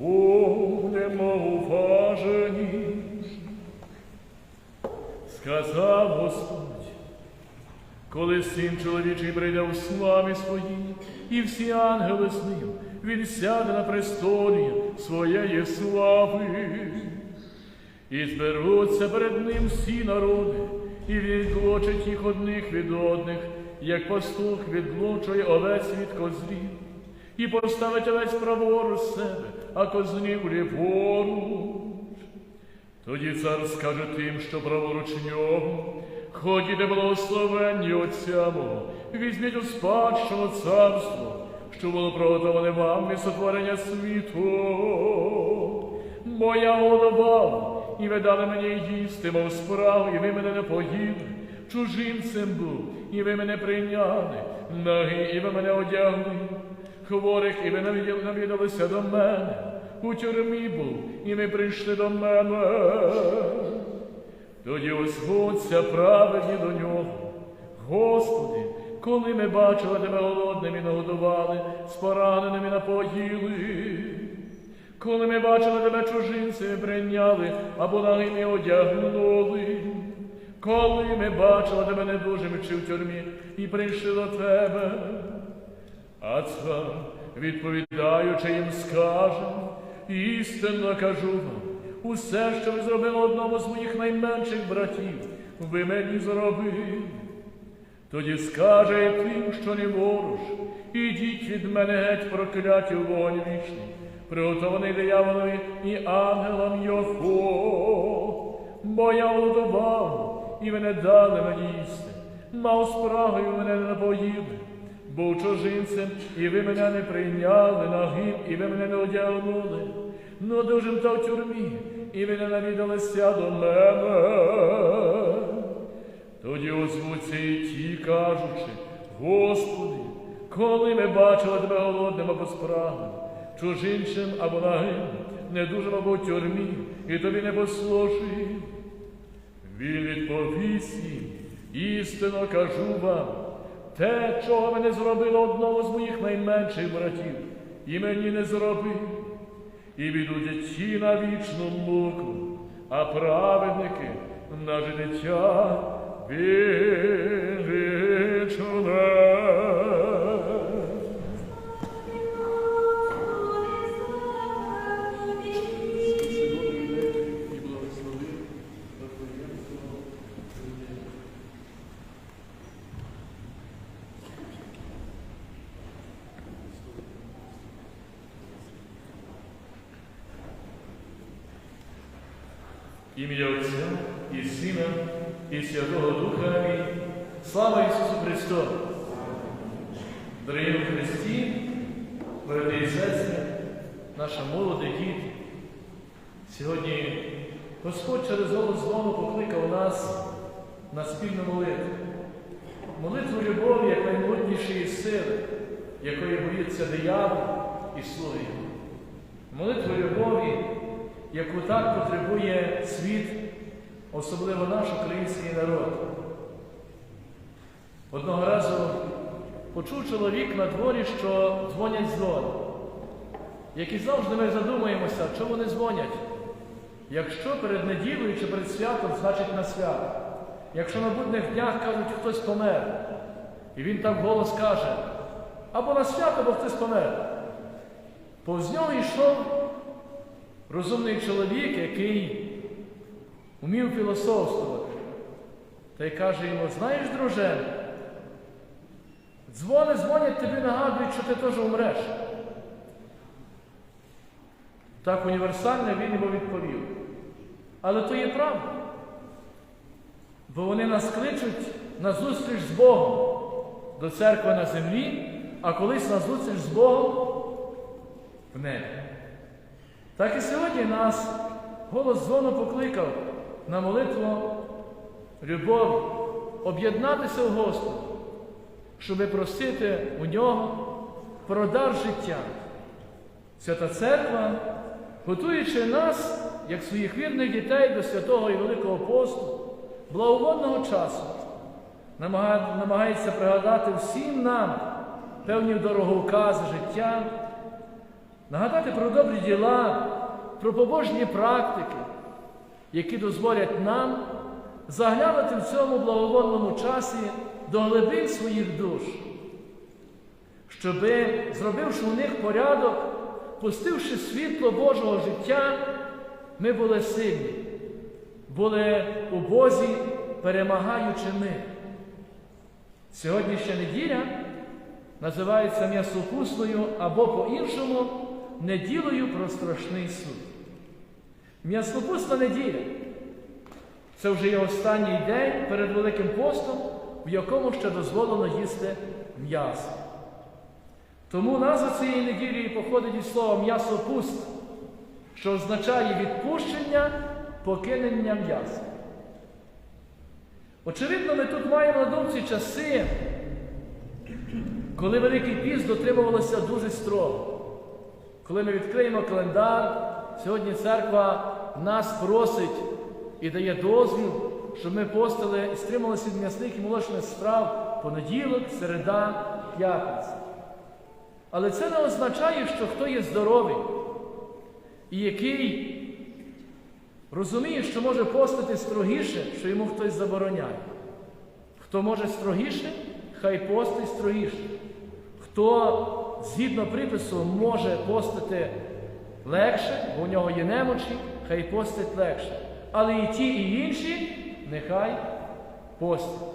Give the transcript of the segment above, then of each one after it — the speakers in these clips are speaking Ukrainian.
будемо уважені. Сказав Господь, коли син чоловічий прийде у славі своїй, і всі ангели з ним, він сяде на престолі своєї слави. І зберуться перед ним всі народи, і він відлучить їх одних від одних, як пастух відлучує овець від козлів, і поставить овець праворуч себе, а козлів ліворуч. Тоді цар скаже тим, що праворуч нього, ходіте благословенні Отця мого, візьміть у спадщину царство, що було приготоване вам із сотворення світу. Бо я голодував, і ви дали мені їсти, мов справу, і ви мене не поїли. Чужинцем був, і ви мене прийняли, наги, і ви мене одягли, хворих, і ви навідалися до мене. У тюрмі був, і ви прийшли до мене. Тоді озвуться праведні до нього. Господи, коли ми бачили тебе голодним і нагодували, з пораненим і напоїли. Коли ми бачили тебе чужинцями прийняли, або нагим і одягнули. Коли ми бачили тебе недужим чи в тюрмі і прийшли до тебе. А цар, відповідаючи їм, скаже, істинно кажу вам, усе, що ви зробили одному з моїх найменших братів, ви мені зробили. Тоді скаже тим, що не ворож, ідіть від мене геть прокляті вогонь вічний, приготований дияволові і ангелам його. Бо я голодував, і ви не дали мені їсти, мав ви мене не напоїли. Був чужинцем, і ви мене не прийняли нагим, і ви мене не одягнули. Ну дужим та в тюрмі, і ви не навідалися до мене. Тоді озвуться і ті, кажучи, Господи, коли ми бачили тебе голодним або спрагним, чужинчим або нагим, недужим або в тюрмі, і тобі не послужив. Він відповість їм, істинно кажу вам, те, чого мене зробило одного з моїх найменших братів, і мені не зроби, і відуть ті на вічну муку, а праведники на життя вічне. Ім'я Отця і Сина, і Святого Духа. Амінь. Слава Ісусу Христу! Дорогі в Христі, брати і сестри, наша молода діти. Сьогодні Господь через голос знову покликав нас на спільну молитву. Молитву любові, як наймолоднішої сили, якої боїться диявол і слуги. Молитву любові, яку так потребує світ, особливо наш український народ. Одного разу почув чоловік на дворі, що дзвонять дзвони. Як і завжди ми задумаємося, чому вони дзвонять. Якщо перед неділею чи перед святом, значить на свято. Якщо на будних днях кажуть, хтось помер, і він так голос каже, або на свято, або хтось помер. Повз нього йшов розумний чоловік, який умів філософствувати. Та й каже йому, знаєш, друже, дзвони дзвонять тобі нагадують, що ти теж умреш. Так універсально він йому відповів. Але то є правда. Бо вони нас кличуть на зустріч з Богом до церкви на землі, а колись на зустріч з Богом в небі. Так і сьогодні нас голос дзвону покликав на молитву любові, об'єднатися в Господу, щоби просити у нього про дар життя. Свята Церква, готуючи нас, як своїх вірних дітей до святого і Великого посту, благоводного часу, намагається пригадати всім нам певні дороговкази життя, нагадати про добрі діла, про побожні практики, які дозволять нам заглянути в цьому благовонному часі до глибин своїх душ, щоби, зробивши у них порядок, пустивши світло Божого життя, ми були сильні, були у Бозі перемагаючими. Сьогоднішня неділя називається м'ясопусною або по-іншому неділею про страшний суд. М'ясопусна неділя це вже є останній день перед Великим постом, в якому ще дозволено їсти м'ясо. Тому назва цієї неділі походить від слова м'ясопуст, що означає відпущення, покинення м'яса. Очевидно, ми тут маємо на думці часи, коли Великий піст дотримувалося дуже строго. Коли ми відкриємо календар, сьогодні церква нас просить і дає дозвіл, щоб ми постили і стрималися від м'ясних і молочних страв понеділок, середа, п'ятниця. Але це не означає, що хто є здоровий і який розуміє, що може постити строгіше, що йому хтось забороняє. Хто може строгіше, хай постить строгіше. Хто згідно припису може постити легше, бо у нього є немочі, хай постить легше. Але і ті, і інші нехай постять.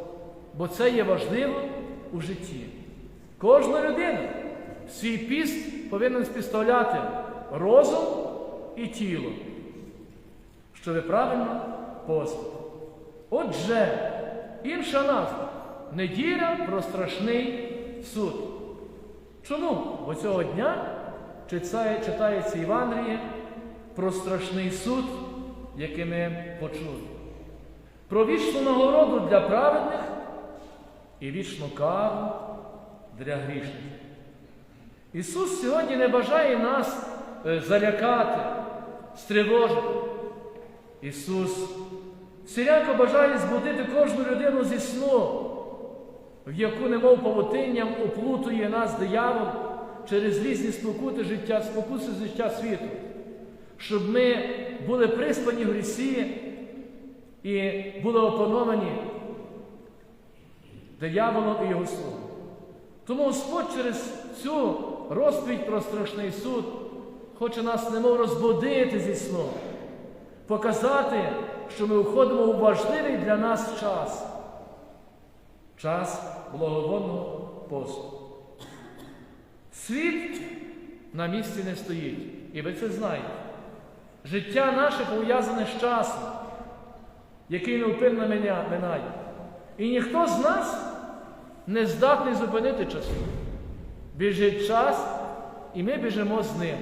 Бо це є важливо у житті. Кожна людина свій піст повинен співставляти розум і тіло, щоб правильно постити. Отже, інша назва неділя про страшний суд. Чому? Бо цього дня читає, читається Євангеліє про страшний суд, який ми почули. Про вічну нагороду для праведних і вічну кару для грішників. Ісус сьогодні не бажає нас е, залякати, стривожити. Ісус всіляко бажає збудити кожну людину зі сну, в яку немов павутинням оплутує нас диявол через різні спокути життя, спокуси життя світу, щоб ми були приспані в грісі і були опановані дияволом і його слугом. Тому Господь через цю розповідь про страшний суд хоче нас немов розбудити зі сну, показати, що ми входимо у важливий для нас час час благовонного посту. Світ на місці не стоїть, і ви це знаєте. Життя наше пов'язане з часом, який невпинно минає. І ніхто з нас не здатний зупинити часу. Біжить час, і ми біжимо з ним.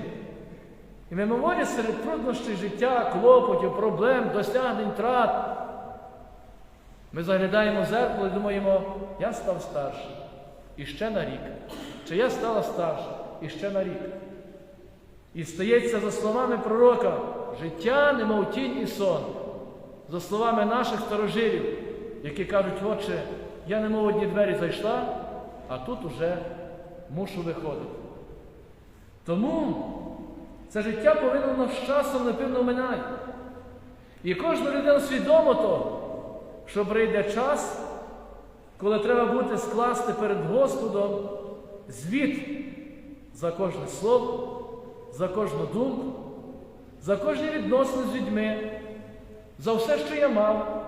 І мимоволі серед труднощів життя, клопотів, проблем, досягнень, трат. Ми заглядаємо в зеркало і думаємо, я став старший і ще на рік. Чи я стала старша і ще на рік. І стається за словами пророка, життя немов тінь і сон. За словами наших старожилів, які кажуть, отче, я немов одні двері зайшла, а тут уже мушу виходити. Тому це життя повинно з часом напевно минати. І кожна людина свідомо того, що прийде час, коли треба буде скласти перед Господом звіт за кожне слово, за кожну думку, за кожні відносини з людьми, за все, що я мав,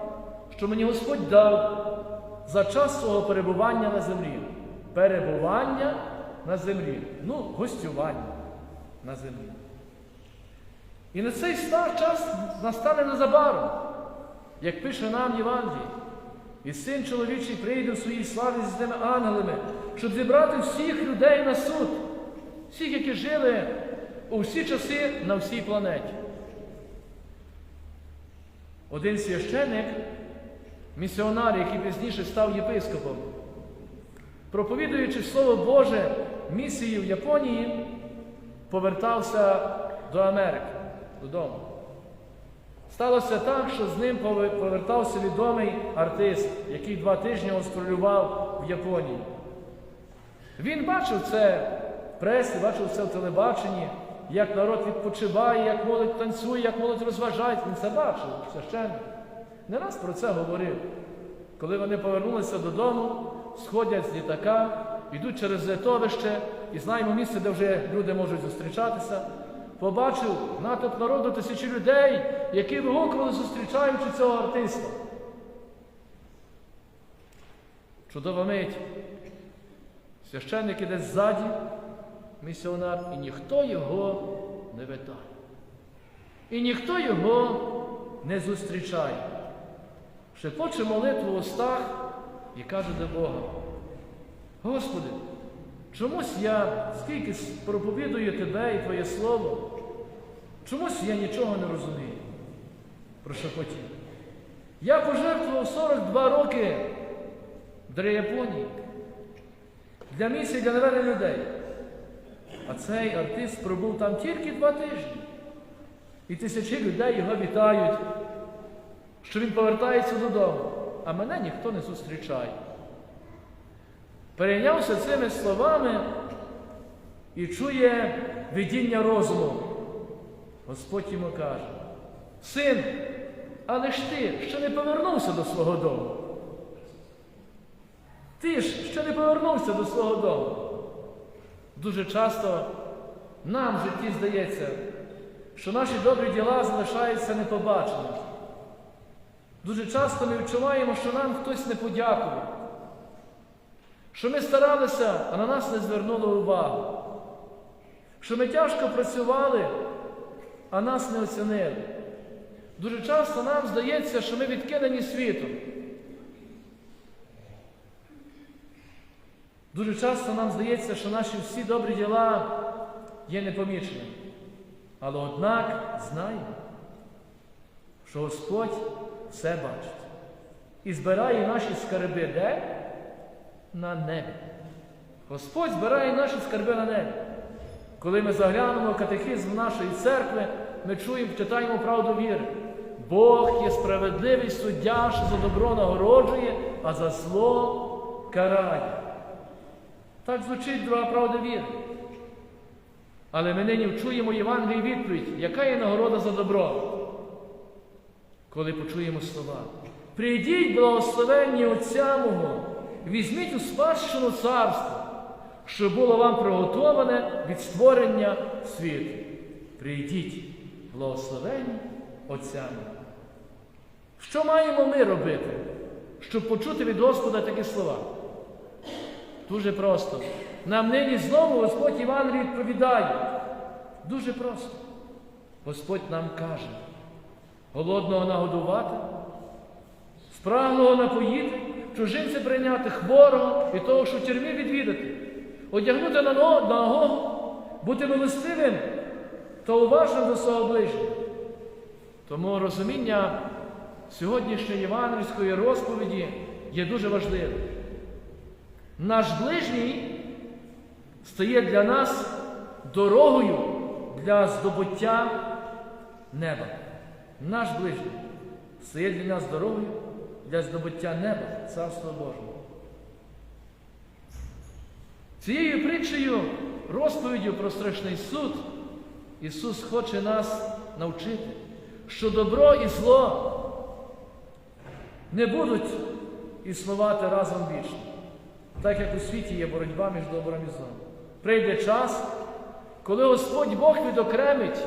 що мені Господь дав за час свого перебування на землі. Перебування на землі. Ну, гостювання на землі. І на цей час настане незабаром, як пише нам Євангелій. І син чоловічий прийде в своїй славі з тими ангелами, щоб зібрати всіх людей на суд, всіх, які жили у всі часи на всій планеті. Один священник, місіонар, який пізніше став єпископом, проповідуючи Слово Боже місії в Японії, повертався до Америки, додому. Сталося так, що з ним повертався відомий артист, який два тижні гастролював в Японії. Він бачив це в пресі, бачив це в телебаченні, як народ відпочиває, як молодь танцює, як молодь розважається. Він це бачив, священник. Не раз про це говорив. Коли вони повернулися додому, сходять з літака, йдуть через литовище і знаємо місце, де вже люди можуть зустрічатися. Побачив натовп народу тисячі людей, які вигукували, зустрічаючи цього артиста. Чудова мить. Священник іде ззаді, місіонар, і ніхто його не вітає. І ніхто його не зустрічає. Шепоче молитву в устах і каже до Бога: Господи, чомусь я скільки проповідую Тебе і Твоє Слово, чомусь я нічого не розумію. про Прошепотів. Я пожертвував 42 роки для Японії, для місії для наведення людей. А цей артист пробув там тільки два тижні. І тисячі людей його вітають, що він повертається додому, а мене ніхто не зустрічає. Перейнявся цими словами і чує видіння розуму. Господь йому каже: Син, але ж ти ще не повернувся до свого дому. Ти ж ще не повернувся до свого дому. Дуже часто нам в житті здається, що наші добрі діла залишаються непобаченими. Дуже часто ми відчуваємо, що нам хтось не подякував, що ми старалися, а на нас не звернули увагу, що ми тяжко працювали, а нас не оцінили. Дуже часто нам здається, що ми відкинені світом. Дуже часто нам здається, що наші всі добрі діла є непоміченими. Але однак знаємо, що Господь все бачить і збирає наші скарби де? На небі. Господь збирає наші скарби на небі. Коли ми заглянемо в катехизм нашої церкви, ми чуємо, читаємо правду віри. Бог є справедливий суддя, що за добро нагороджує, а за зло карає. Так звучить друга правда віри. Але ми нині вчуємо Євангелії відповідь, яка є нагорода за добро. Коли почуємо слова. Прийдіть, благословенні Отця мого, візьміть у спадщину царство, що було вам приготоване від створення світу. Прийдіть, благословенні Отця мого. Що маємо ми робити, щоб почути від Господа такі слова? Дуже просто. Нам нині знову Господь Іван відповідає. Дуже просто. Господь нам каже, голодного нагодувати, спраглого напоїти, чужинця прийняти хворого і того, що в тюрмі відвідати, одягнути на ногу, бути милостивим та уважним до свого ближнього. Тому розуміння сьогоднішньої євангельської розповіді є дуже важливим. Наш ближній стає для нас дорогою для здобуття неба. Наш ближній стає для нас дорогою для здобуття неба, Царства Божого. Цією притчею, розповіддю про страшний суд, Ісус хоче нас навчити, що добро і зло не будуть існувати разом вічно так як у світі є боротьба між добром і злом. Прийде час, коли Господь Бог відокремить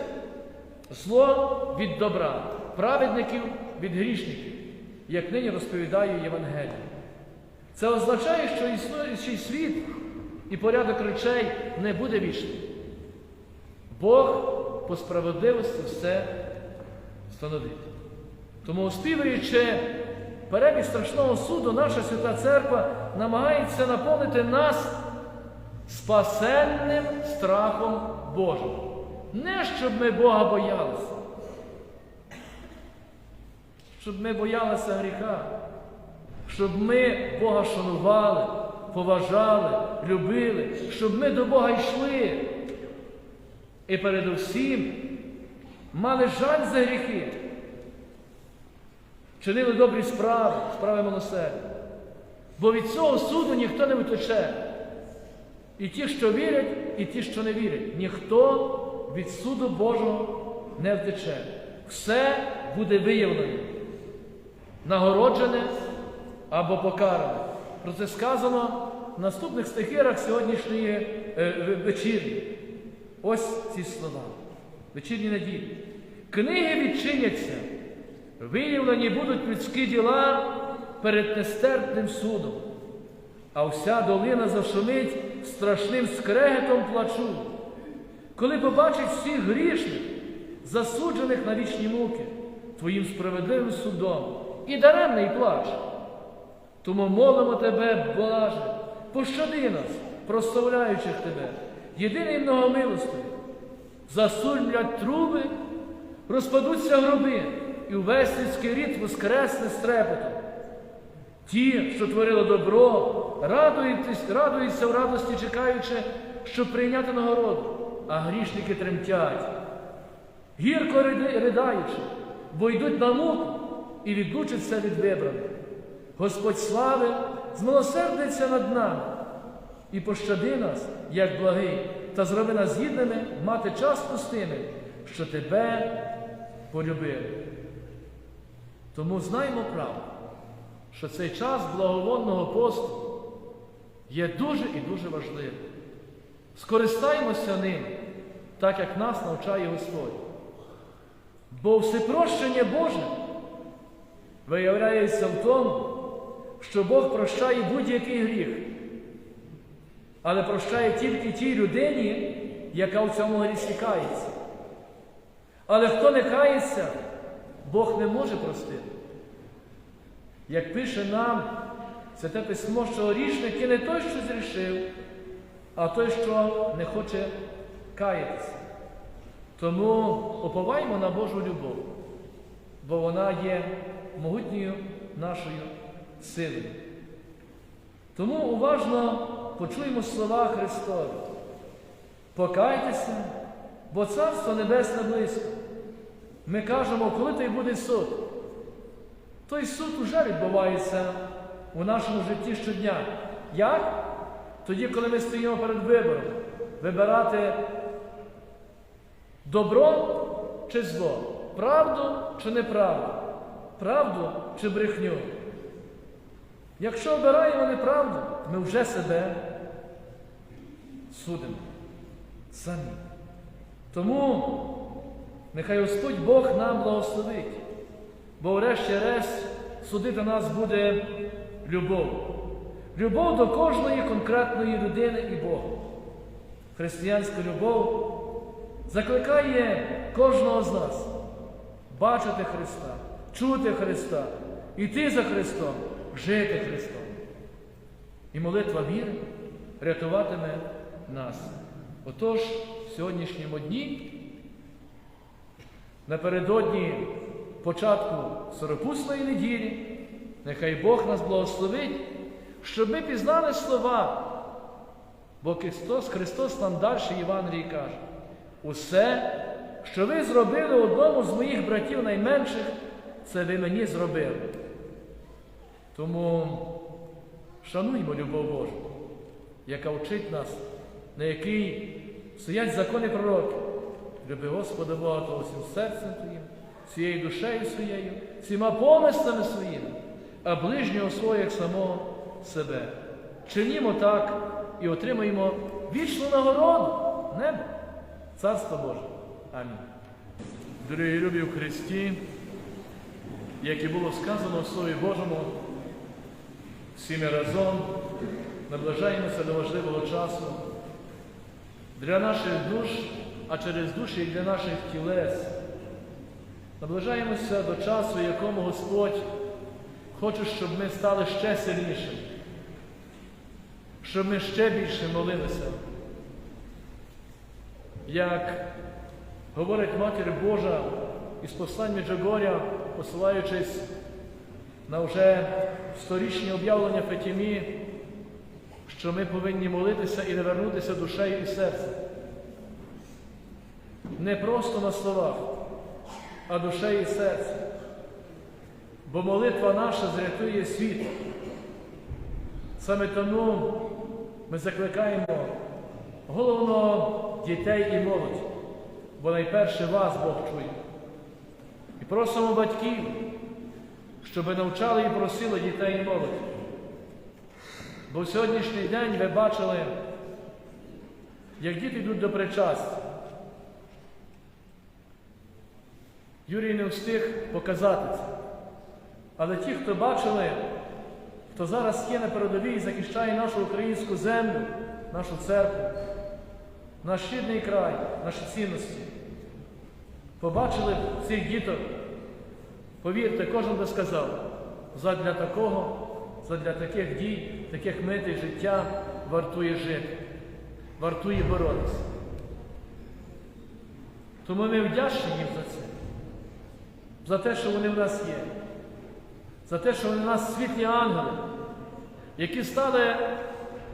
зло від добра, праведників від грішників, як нині розповідає Євангеліє. Це означає, що існуючий світ і порядок речей не буде вічним. Бог по справедливості все встановить. Тому, оспівуючи перебіг страшного суду, наша свята церква намагається наповнити нас спасенним страхом Божим. Не щоб ми Бога боялися, щоб ми боялися гріха, щоб ми Бога шанували, поважали, любили, щоб ми до Бога йшли. І передусім мали жаль за гріхи чинили добрі справи, справи милосердя. Бо від цього суду ніхто не втече. І ті, що вірять, і ті, що не вірять. Ніхто від суду Божого не втече. Все буде виявлено, нагороджене або покаране. Про це сказано в наступних стихирах сьогоднішньої е, вечірні. Ось ці слова. Вечірні неділі. Книги відчиняться, виявлені будуть людські діла перед нестерпним судом, а вся долина зашумить страшним скрегетом плачу. Коли побачить всіх грішних, засуджених на вічні муки, Твоїм справедливим судом, і даремний плач. Тому молимо Тебе, Боже, пощади нас, прославляючих Тебе, єдиний многомилостивий. Засульмлять труби, розпадуться гроби, і увесь людський рід воскресне з. Ті, що творили добро, радуються, в радості, чекаючи, щоб прийняти нагороду, а грішники тремтять, гірко riдаючи, бо йдуть на муку і відлучаться від вибраних. Господь слави змилосердиться над нами і пощади нас, як благий, та зроби нас гідними мати часто з тими, що тебе полюбили. Тому знаймо правду, що цей час благовонного посту є дуже і дуже важливим. Скористаймося ним, так як нас навчає Господь. Бо всепрощення Боже виявляється в тому, що Бог прощає будь-який гріх, але прощає тільки тій людині, яка в цьому грісі кається. Але хто не кається, Бог не може простити. Як пише нам Святе Письмо, що грішник є не той, що зрішив, а той, що не хоче каятися. Тому уповаймо на Божу любов, бо вона є могутньою нашою силою. Тому уважно почуємо слова Христові. Покайтеся, бо Царство Небесне близько. Ми кажемо, коли той буде суд. Той суд уже відбувається у нашому житті щодня. Як? Тоді, коли ми стоїмо перед вибором, вибирати добро чи зло, правду чи неправду, правду чи брехню. Якщо обираємо неправду, ми вже себе судимо самі. Тому нехай Господь Бог нам благословить, бо врешті-решт судити нас буде любов. Любов до кожної конкретної людини і Бога. Християнська любов закликає кожного з нас бачити Христа, чути Христа, йти за Христом, жити Христом. І молитва віри рятуватиме нас. Отож, в сьогоднішньому дні, напередодні початку Соропусної неділі, нехай Бог нас благословить, щоб ми пізнали слова. Бо Христос, Христос нам далі Євангелії каже, усе, що ви зробили одному з моїх братів найменших, це ви мені зробили. Тому шануймо любов Божу, яка вчить нас, на якій стоять закони пророки. Люби Господа Бога того всім серцем твоїм, всією душею своєю, всіма помислами своїми, а ближнього свого як самого себе. Чинімо так і отримаємо вічну нагороду небо, Царство Боже. Амінь. Дорогі любі в Христі, як і було сказано в Слові Божому, всі разом наближаємося до важливого часу для наших душ, а через душі і для наших тілес. Наближаємося до часу, якому Господь хоче, щоб ми стали ще сильнішими, щоб ми ще більше молилися. Як говорить Матір Божа із послань Меджигоря, посилаючись на вже сторічні об'явлення Фатімі, що ми повинні молитися і не вернутися душею і серцем. Не просто на словах, а душею і серцем. Бо молитва наша зрятує світ. Саме тому ми закликаємо головно дітей і молодь, бо найперше вас Бог чує. І просимо батьків, щоб навчали і просили дітей і молодь. Бо в сьогоднішній день ви бачили, як діти йдуть до причастя. Юрій не встиг показати це. Але ті, хто бачили, хто зараз є на передовій і захищає нашу українську землю, нашу церкву, наш рідний край, наші цінності, побачили цих діток, повірте, кожен би сказав, задля такого, задля таких дій, таких митей життя вартує жити, вартує боротися. Тому ми вдячні їм за це, за те, що вони в нас є, за те, що вони в нас світлі ангели, які стали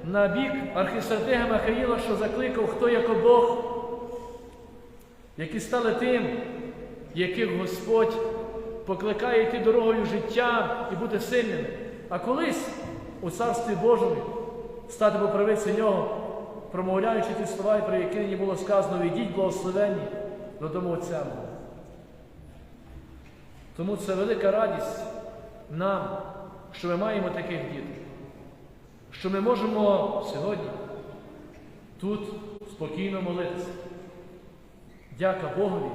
на бік архістратига Михаїла, що закликав, хто як Бог, які стали тим, яких Господь покликає йти дорогою життя і бути сильними. А колись у Царстві Божому стати по Нього, промовляючи ті слова, про які нині було сказано, «Ідіть благословенні додому Отця мого». Тому це велика радість нам, що ми маємо таких дітей, що ми можемо сьогодні тут спокійно молитися. Дяка Богові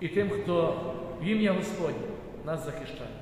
і тим, хто в ім'я Господнє нас захищає.